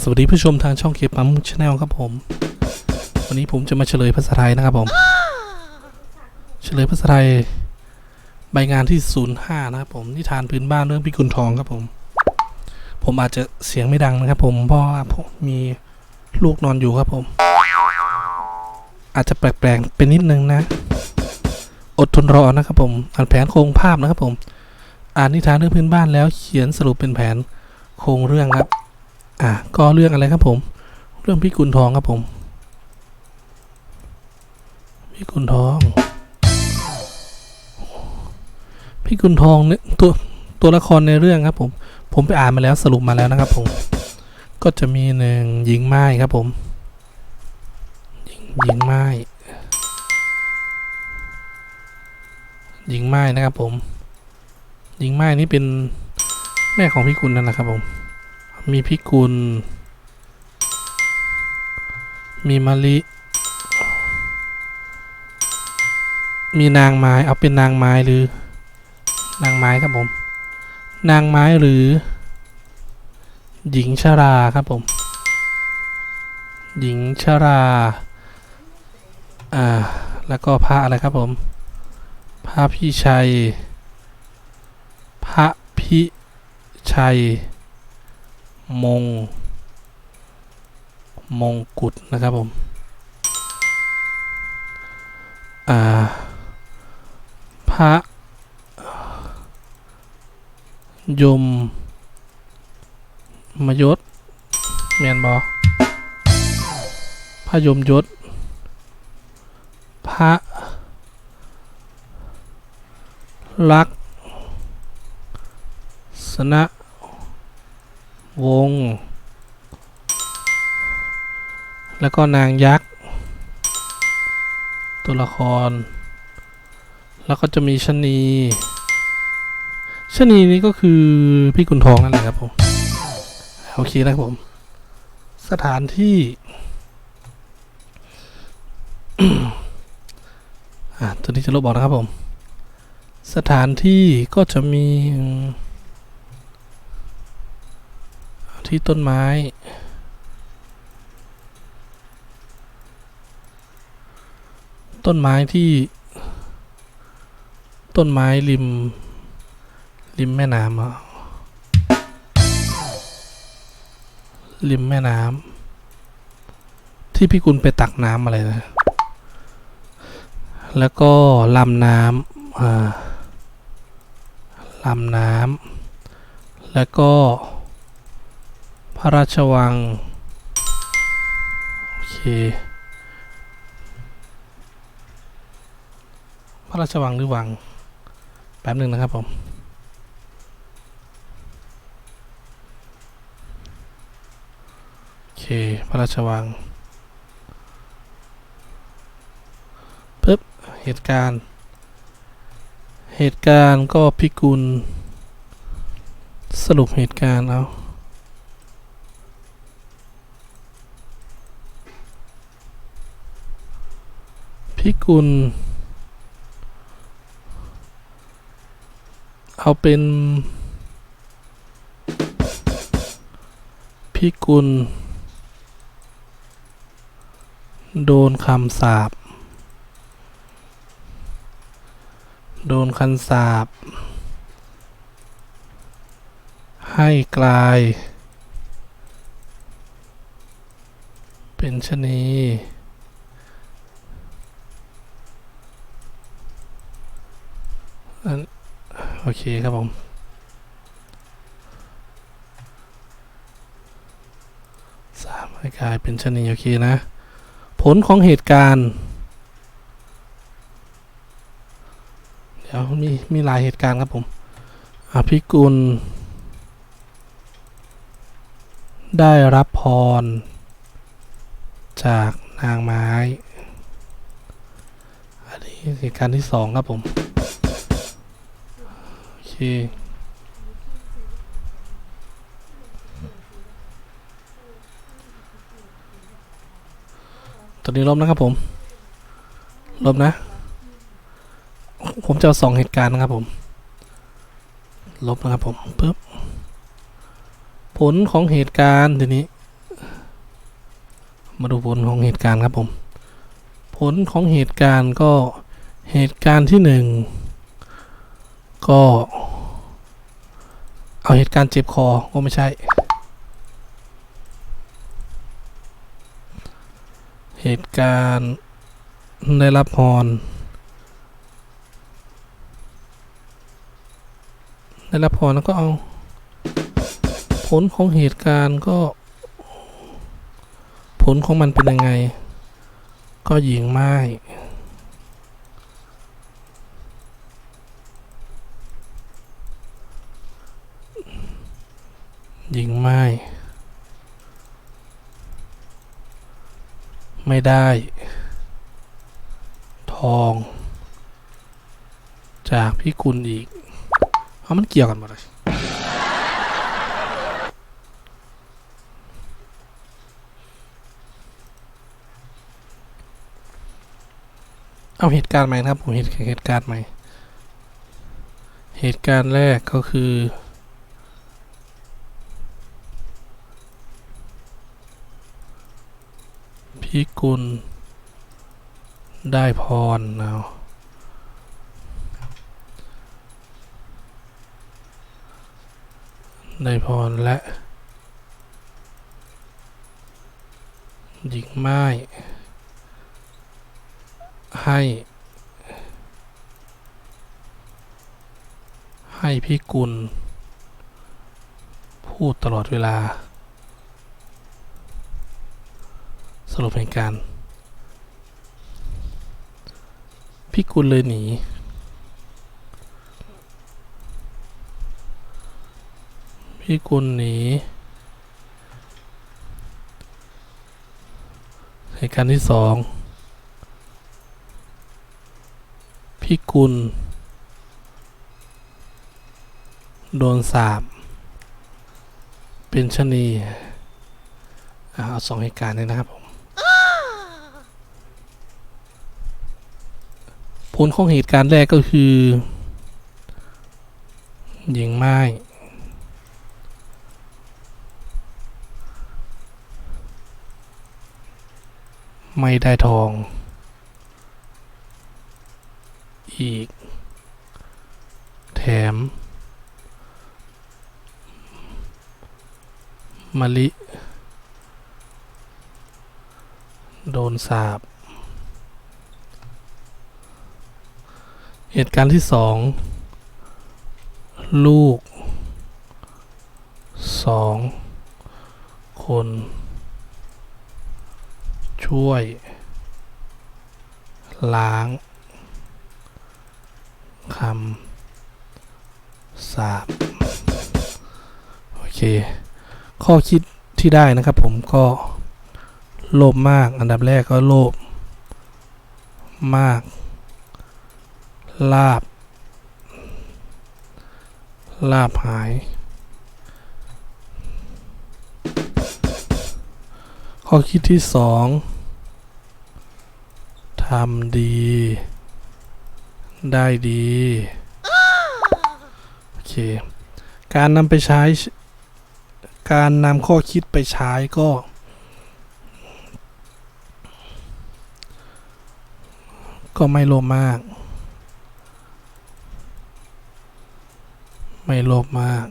สวัสดีผู้ชมทางช่องเคปั๊มชาแนลครับผม วันนี้ผมจะมาเฉลยภาษาไทยนะครับผม เฉลยภาษาไทยใบงานที่ 05 นะครับผมนิทานพื้นบ้านเรื่องพิกุลทองครับผม ผมอาจจะเสียงไม่ดังนะครับผมเพราะว่าผมมีลูกนอนอยู่ครับผม อาจจะแปลกๆเป็นนิดนึงนะ อดทนรอนะครับผมอ่านแผนโครงภาพนะครับผม อ่านนิทานเรื่องพื้นบ้านแล้วเขียนสรุปเป็นแผนโครงเรื่องครับ อะก็เรื่องอะไรครับผม เรื่องพี่กุลทองครับผมพี่กุลทองพี่กุลทองเนี่ยตัวตัวละครในเรื่องครับผม ผมไปอ่านมาแล้วสรุปมาแล้วนะครับผม ก็จะมีหนึ่งหญิงไม้ครับผมหญิงหญิงไม้หญิงไม้นะครับผมหญิงไม้นี่เป็นแม่ของพี่กุลนั่นแหละครับผม มีพิกุล มีมะลิ มีนางไม้ เอาเป็นนางไม้หรือ นางไม้ครับผม นางไม้หรือ หญิงชราครับผม หญิงชรา อ่า แล้วก็พระอะไรครับผม พระพี่ชัย พระพิชัย มง มงกุฎนะครับผมอ่าพระยมมยศแมนบอพระยมยศ พระลักษณะ วง แล้วก็นางยักษ์ ตัวละคร แล้วก็จะมีชนีชนีนี้ก็คือพี่กุนทองนั่นแหละครับผม โอเคนะครับผม สถานที่อะตัวนี้จะลบออกนะครับผม สถานที่ก็จะมีอืม ที่ต้นไม้ ต้นไม้ที่ ต้นไม้ริม ริมแม่น้ำอะริมแม่น้ำที่พี่กุลไปตักน้ำอะไรนะ แล้วก็ลำน้ำอ่าลำน้ำแล้วก็ ระราชวัง โอเค พระราชวังหรือวัง แป๊บหนึ่งนะครับผม โอเค พระราชวังปึ๊บ เหตุการณ์ เหตุการณ์ก็พิกุล สรุปเหตุการณ์เอา พิกุล เอาเป็นพิกุล โดนคำสาปโดนคันสาปให้กลาย เป็นชะนี อัน โอเคครับผมสามให้กลายเป็นชนีโอเคนะ ผลของเหตุการณ์ เดี๋ยวมี มีหลายเหตุการณ์ครับผมอภิกุล ได้รับพร จากนางไม้ อันนี้เหตุการณ์ที่สองครับผม โอเคตอนนี้ลบนะครับผมลบนะ ผมจะสองเหตุการณ์นะครับผม ลบนะครับผมปึ๊บผลของเหตุการณ์ทีนี้ มาดูผลของเหตุการณ์ครับผม ผลของเหตุการณ์ก็เหตุการณ์ที่หนึ่งก็ เอาเหตุการณ์เจ็บคอ ก็ไม่ใช่ เหตุการณ์ได้รับพร ได้รับพรแล้วก็เอา ผลของเหตุการณ์ก็ ผลของมันเป็นยังไง ก็หญิงไม้ หญิงไม้ไม่ได้ ทอง จากพี่กุลอีกเอามันเกี่ยวกันหมดเลยเอาเหตุการณ์ใหม่นะครับ ผมเหตุเหตุการณ์ใหม่ เหตุการณ์แรกก็คือ พี่กุล ได้พรเอาได้พรและ หญิงไม้ ให้ ให้พี่กุล พูดตลอดเวลา สรุปเหตุการณ์พี่กุลเลยหนีพี่กุลหนีเหตุการณ์ที่สองพี่กุล โดนสาบ เป็นชะนีอ่าเอาสองเหตุการณ์เลยนะครับผม ผ ลของเหตุการณ์แรกก็คือหญิงไม้ไม่ได้ทอง อีก แถมมะลิ โดนสาบ เหตุการณ์ที่สองลูกสองคน ช่วย ล้างคำสาบโอเค ข้อคิดที่ได้นะครับผมก็โลภมากอันดับแรกก็โลภมาก ลาบ ลาบหาย ข้อคิดที่สองทำดี ได้ดี โอเค การนำไปใช้ การนำข้อคิดไปใช้ก็ก็ไม่โลภมาก ไม่โลภมาก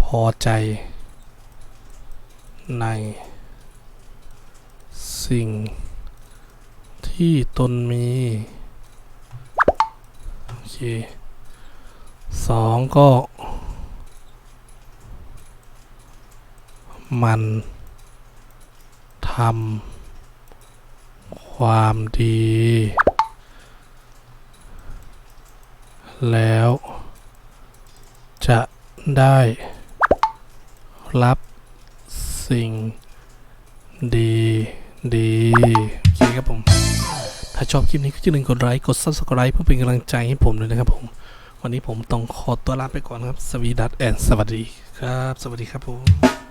พอใจ ใน สิ่ง ที่ตนมีโอเคสองก็มันทำความดี แล้ว จะได้รับสิ่งดีดีโอเคครับผม ถ้าชอบคลิปนี้ก็อย่าลืมกดไลค์กด subscribe เพื่อเป็นกำลังใจให้ผมด้วยนะครับผม วันนี้ผมต้องขอตัวลาไปก่อนครับ สวีดัตแอนสวัสดีครับ สวัสดีครับผม